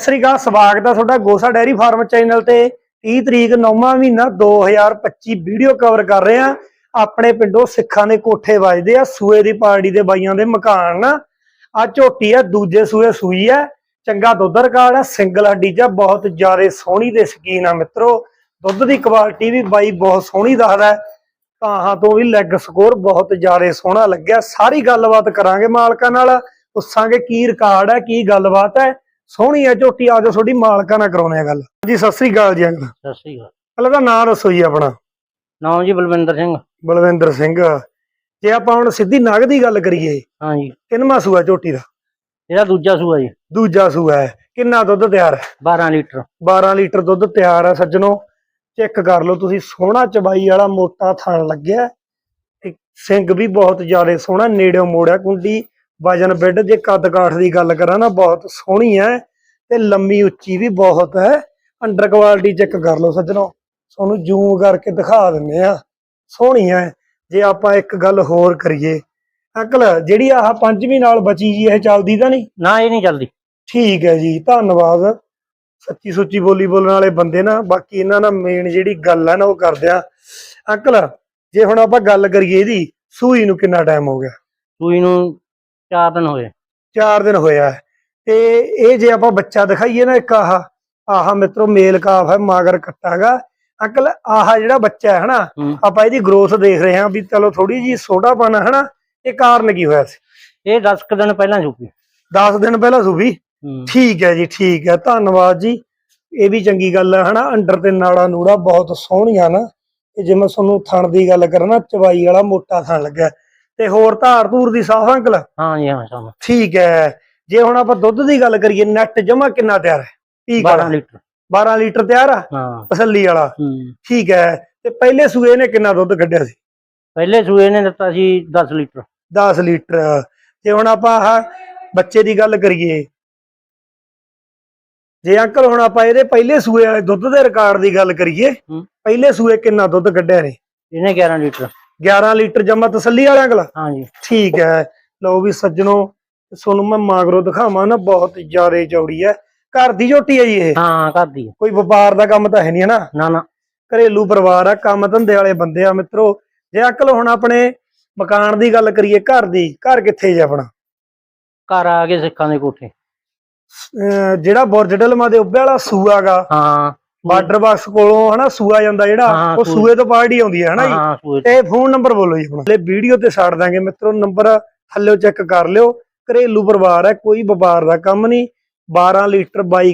ਸਤਿ ਸ੍ਰੀ ਅਕਾਲ, ਸਵਾਗਤ ਹੈ ਤੁਹਾਡਾ ਗੋਸਾ ਡੈਰੀ ਫਾਰਮ ਚੈਨਲ ਤੇ। 30 ਤਰੀਕ 9ਵਾਂ ਮਹੀਨਾ 2025 ਵੀਡੀਓ ਕਵਰ ਕਰ ਰਹੇ ਆ ਆਪਣੇ ਪਿੰਡੋਂ ਸਿੱਖਾਂ ਦੇ ਕੋਠੇ ਵੱਜਦੇ ਆ, ਸੂਏ ਦੀ ਪਾਰਟੀ ਦੇ ਬਾਈਆਂ ਦੇ ਮਕਾਨ। ਆ ਝੋਟੀ ਆ, ਦੂਜੇ ਸੂਏ ਸੂਈ ਆ। ਚੰਗਾ ਦੁੱਧ ਰਿਕਾਰਡ ਆ, ਸਿੰਗਲ ਹੱਡੀ ਚ ਬਹੁਤ ਜ਼ਿਆਦਾ ਸੋਹਣੀ ਦੇ ਸ਼ਕੀਨ ਆ ਮਿੱਤਰੋ। ਦੁੱਧ ਦੀ ਕੁਆਲਿਟੀ ਵੀ ਬਾਈ ਬਹੁਤ ਸੋਹਣੀ ਦੱਸਦਾ ਹੈ। ਤੋਂ ਵੀ ਲੈਗ ਸਕੋਰ ਬਹੁਤ ਜ਼ਿਆਦਾ ਸੋਹਣਾ ਲੱਗਿਆ। ਸਾਰੀ ਗੱਲਬਾਤ ਕਰਾਂਗੇ ਮਾਲਕਾਂ ਨਾਲ। ਪੁੱਛਾਂਗੇ ਕੀ ਰਿਕਾਰਡ ਹੈ, ਕੀ ਗੱਲਬਾਤ ਹੈ। ਸੋਹਣੀ ਹੈ ਝੋਟੀ ਆਜੋ ਤੁਹਾਡੀ ਮਾਲਕਾਂ ਨਾਲ ਕਰਾਉਣੇ ਆ ਗੱਲ। ਜੀ ਸਤਿ ਸ੍ਰੀ ਅਕਾਲ ਜੀ ਅੰਕਲ। ਸਤਿ ਸ਼੍ਰੀ ਅਕਾਲ। ਪਹਿਲਾਂ ਤਾਂ ਨਾਂ ਦੱਸੋ ਜੀ ਆਪਣਾ। ਨਾਮ ਜੀ ਬਲਵਿੰਦਰ ਸਿੰਘ। ਬਲਵਿੰਦਰ ਸਿੰਘ। ਜੇ ਆਪਾਂ ਹੁਣ ਸਿੱਧੀ ਨਗ ਦੀ ਗੱਲ ਕਰੀਏ ਹਾਂਜੀ ਕਿੰਨਵਾਂ ਸੂਆ ਝੋਟੀ ਦਾ? ਇਹਦਾ ਦੂਜਾ ਸੂਆ ਜੀ। ਦੂਜਾ ਸੂਆ ਹੈ। ਕਿੰਨਾ ਦੁੱਧ ਤਿਆਰ ਹੈ? 12 ਲੀਟਰ। 12 ਲੀਟਰ ਦੁੱਧ ਤਿਆਰ ਹੈ ਸੱਜਣੋ। ਚੈੱਕ ਕਰ ਲਓ ਤੁਸੀਂ ਸੋਹਣਾ ਚਬਾਈ ਵਾਲਾ ਮੋਟਾ ਥਣ ਲੱਗਿਆ। ਤੇ ਸਿੰਘ ਵੀ ਬਹੁਤ ਜ਼ਿਆਦਾ ਸੋਹਣਾ ਨੇੜਿਓਂ ਮੋੜਿਆ ਕੁੰਡੀ। ਵਜਨ ਬਿੱਡ ਜੇ ਕੱਦ ਕਾਠ ਦੀ ਗੱਲ ਕਰਾਂ ਨਾ ਬਹੁਤ ਸੋਹਣੀ ਹੈ ਤੇ ਲੰਮੀ ਉੱਚੀ ਵੀ ਬਹੁਤ ਹੈ। ਅੰਡਰ ਕੁਆਲਿਟੀ ਚੈੱਕ ਕਰ ਲਓ ਸੱਜਣੋ। ਤੁਹਾਨੂੰ ਜ਼ੂਮ ਕਰਕੇ ਦਿਖਾ ਦਿੰਨੇ ਆ ਸੋਹਣੀ ਹੈ। ਜੇ ਆਪਾਂ ਇੱਕ ਗੱਲ ਹੋਰ ਕਰੀਏ ਅੰਕਲ ਜਿਹੜੀ ਆਹ ਪੰਜਵੀਂ ਨਾਲ ਬਚੀ ਜੀ ਇਹ ਚੱਲਦੀ ਤਾਂ ਨਹੀਂ? ਨਾ ਇਹ ਨਹੀਂ ਚੱਲਦੀ। ਠੀਕ ਹੈ ਜੀ ਧੰਨਵਾਦ। ਸੱਚੀ ਸੁੱਚੀ ਬੋਲੀ ਬੋਲਣ ਵਾਲੇ ਬੰਦੇ ਨਾ ਬਾਕੀ ਇਹਨਾਂ ਨਾਲ ਮੇਨ ਜਿਹੜੀ ਗੱਲ ਹੈ ਨਾ ਉਹ ਕਰਦੇ ਆ। ਅੰਕਲ ਜੇ ਹੁਣ ਆਪਾਂ ਗੱਲ ਕਰੀਏ ਇਹਦੀ ਸੂਈ ਨੂੰ ਕਿੰਨਾ ਟਾਈਮ ਹੋ ਗਿਆ? ਸੂਈ ਨੂੰ 4 ਦਿਨ ਹੋਏ। 4 ਦਿਨ ਹੋਇਆ। ਹੈ। ਤੇ ਇਹ ਜੇ ਆਪਾਂ ਬੱਚਾ ਦਿਖਾਈਏ ਨਾ ਇੱਕ ਆਹ ਆਹ ਮਿੱਤਰੋ ਮੇਲ ਕਾਫ ਹੈ ਮਾਗਰ ਕੱਟਾਗਾ ਅੰਕਲ ਆਹ ਜਿਹੜਾ ਬੱਚਾ ਹੈ ਹਨਾ ਹੂੰ। ਆਪਾਂ ਇਹਦੀ ਗਰੋਥ ਦੇਖ ਰਹੇ ਹਾਂ ਵੀ ਚਲੋ ਥੋੜੀ ਜੀ ਸੋਡਾਪਨ ਹੈ ਹਨਾ ਇਹ ਕਾਰਨ ਕੀ ਹੋਇਆ ਸੀ? ਇਹ 10 ਕੁ ਦਿਨ ਪਹਿਲਾਂ ਚੁੱਕੀ 10 ਦਿਨ ਪਹਿਲਾਂ ਸੂਬੀ। ਠੀਕ ਹੈ ਜੀ ਠੀਕ ਹੈ। ਧੰਨਵਾਦ ਜੀ। ਇਹ ਵੀ ਚੰਗੀ ਗੱਲ ਹੈ ਹਨਾ ਅੰਡਰ ਤੇ ਨਾੜਾ ਨੂੜਾ ਬਹੁਤ ਸੋਹਣੀਆਂ ਨਾ। ਤੇ ਜੇ ਮੈਂ ਤੁਹਾਨੂੰ ਥਣ ਦੀ ਗੱਲ ਕਰਾਂ ਨਾ ਚਵਾਈ ਵਾਲਾ ਮੋਟਾ ਥਣ ਲੱਗਿਆ। ਤੇ ਹੋਰ ਧਾਰ ਧੂਰ ਦੀ ਸਾਫ਼ ਅੰਕਲ? ਹਾਂ ਜੀ ਹਾਂ ਸ਼ਾਮ ਠੀਕ ਹੈ। ਜੇ ਹੁਣ ਆਪਾਂ ਦੁੱਧ ਦੀ ਗੱਲ ਕਰੀਏ ਨੈਟ ਜਮਾ ਕਿੰਨਾ ਤਿਆਰ ਹੈ? ਪੀਕ 12 ਵਾਲਾ ਲੀਟਰ। 12 ਲੀਟਰ ਤਿਆਰ ਆ? ਹਾਂ। ਤਸੱਲੀ ਵਾਲਾ। ਹੂੰ। ਠੀਕ ਹੈ। ਤੇ ਪਹਿਲੇ ਸੂਏ ਨੇ ਕਿੰਨਾ ਦੁੱਧ ਕੱਢਿਆ ਸੀ? ਪਹਿਲੇ ਸੂਏ ਨੇ ਦਿੱਤਾ ਸੀ 10 ਲੀਟਰ। 10 ਲੀਟਰ। ਜੇ ਹੁਣ ਆਪਾਂ ਆਹ ਬੱਚੇ ਦੀ ਗੱਲ ਕਰੀਏ। ਜੇ ਅੰਕਲ ਹੁਣ ਆਪਾਂ ਇਹਦੇ ਪਹਿਲੇ ਸੂਏ ਵਾਲੇ ਦੁੱਧ ਦੇ ਰਿਕਾਰਡ ਦੀ ਗੱਲ ਕਰੀਏ। ਪਹਿਲੇ ਸੂਏ ਕਿੰਨਾ ਦੁੱਧ ਕੱਢਿਆ ਨੇ? ਇਹਨੇ 11 ਲੀਟਰ। 11 ਲੀਟਰ ਜਮਾ ਤਸੱਲੀ ਵਾਲਿਆਂ ਅੰਕਲ ਹਾਂ ਜੀ ਠੀਕ ਹੈ। ਲਓ ਵੀ ਸੱਜਣੋ ਤੁਹਾਨੂੰ ਮੈਂ ਮਾਗਰੋ ਦਿਖਾਵਾਂ ਨਾ ਬਹੁਤ ਜ਼ਿਆਦਾ ਚੌੜੀ ਹੈ। ਘਰ ਦੀ ਝੋਟੀ ਹੈ ਜੀ ਇਹ? ਹਾਂ ਕਰਦੀ ਹੈ। ਕੋਈ ਵਪਾਰ ਦਾ ਕੰਮ ਤਾਂ ਹੈ ਨਹੀਂ ਹਨਾ ਨਾ? ਨਾ ਘਰੇਲੂ ਪਰਿਵਾਰ ਆ ਕੰਮ ਧੰਦੇ ਵਾਲੇ ਬੰਦੇ ਆ ਮਿੱਤਰੋ। ਜੇ ਅੰਕਲ ਹੁਣ ਆਪਣੇ ਮਕਾਨ ਦੀ ਗੱਲ ਕਰੀਏ ਘਰ ਦੀ ਘਰ ਕਿੱਥੇ ਜੇ ਆਪਣਾ? ਘਰ ਆ ਕੇ ਸਿੱਖਾਂ ਦੇ ਕੋਠੇ। ਜਿਹੜਾ ਬੁਰਜਡਲਮਾ ਦੇ ਉੱਬੇ ਵਾਲਾ ਸੂਆਗਾ ਹਾਂ। ਬਾਰਡਰ ਬਾਕਸ ਕੋਲੋਂ ਹਨਾ ਸੂਆ ਜਾਂਦਾ ਜਿਹੜਾ ਉਹ ਸੂਏ। ਤੋਂ ਪਾਰਟੀ ਆਉਂਦੀ ਹੈ ਹਨਾ ਜੀ? ਤੇ। ਫੋਨ ਨੰਬਰ ਬੋਲੋ ਜੀ ਆਪਣਾ। ਲੈ ਵੀਡੀਓ ਤੇ ਛੱਡ ਦਾਂਗੇ ਮਿੱਤਰੋ ਨੰਬਰ ਥੱਲੇ ਚੈੱਕ ਕਰ ਲਿਓ। ਘਰੇਲੂ ਪਰਿਵਾਰ ਹੈ ਕੋਈ ਵਪਾਰ ਦਾ ਕੰਮ ਨਹੀਂ। 12 ਲੀਟਰ 22